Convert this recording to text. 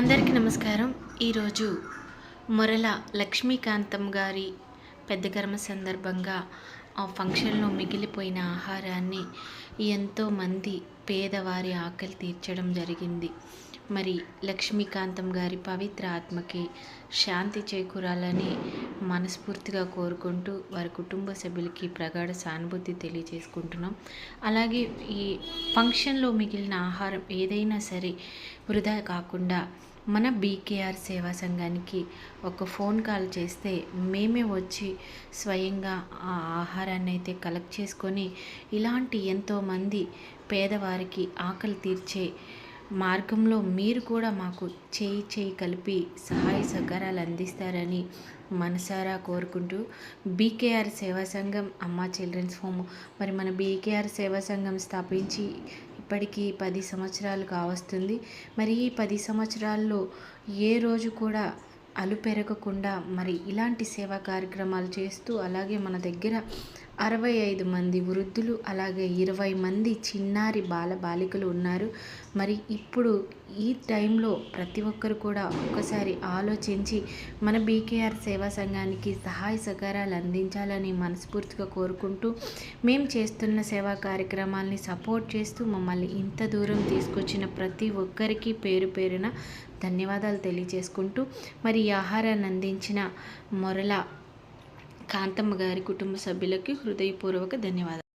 అందరికీ నమస్కారం. ఈరోజు మొరల లక్ష్మీకాంతం గారి పెద్ద కర్మ సందర్భంగా ఆ ఫంక్షన్లో మిగిలిపోయిన ఆహారాన్ని ఎంతోమంది పేదవారి ఆకలి తీర్చడం జరిగింది. మరి లక్ష్మీకాంతం గారి పవిత్ర ఆత్మకి శాంతి చేకూరాలని మనస్ఫూర్తిగా కోరుకుంటూ వారి కుటుంబ సభ్యులకి ప్రగాఢ సానుభూతి తెలియజేసుకుంటున్నాం. అలాగే ఈ ఫంక్షన్లో మిగిలిన ఆహారం ఏదైనా సరే వృధా కాకుండా మన బీకేఆర్ సేవా సంఘానికి ఒక ఫోన్ కాల్ చేస్తే మేమే వచ్చి స్వయంగా ఆ ఆహారాన్ని అయితే కలెక్ట్ చేసుకొని ఇలాంటి ఎంతోమంది పేదవారికి ఆకలి తీర్చే మార్గంలో మీరు కూడా మాకు చేయి చేయి కలిపి సహాయ సహకారాలు అందిస్తారని మనసారా కోరుకుంటూ బీకేఆర్ సేవా సంఘం అమ్మా చిల్డ్రన్స్ హోమ్. మరి మన బీకేఆర్ సేవా సంఘం స్థాపించి ఇప్పటికీ పది సంవత్సరాలు కావస్తుంది. మరి ఈ పది సంవత్సరాల్లో ఏ రోజు కూడా అలు పెరగకుండా మరి ఇలాంటి సేవా కార్యక్రమాలు చేస్తూ అలాగే మన దగ్గర అరవై ఐదు మంది వృద్ధులు అలాగే ఇరవై మంది చిన్నారి బాల బాలికలు ఉన్నారు. మరి ఇప్పుడు ఈ టైంలో ప్రతి ఒక్కరు కూడా ఒక్కసారి ఆలోచించి మన బీకేఆర్ సేవా సంఘానికి సహాయ సహకారాలు అందించాలని మనస్ఫూర్తిగా కోరుకుంటూ మేము చేస్తున్న సేవా కార్యక్రమాల్ని సపోర్ట్ చేస్తూ మమ్మల్ని ఇంత దూరం తీసుకొచ్చిన ప్రతి ఒక్కరికి పేరు పేరున ధన్యవాదాలు తెలియజేసుకుంటూ మరి ఈ ఆహారాన్ని అందించిన మొరల కాంతమ్మ గారి కుటుంబ సభ్యులకి హృదయపూర్వక ధన్యవాదాలు.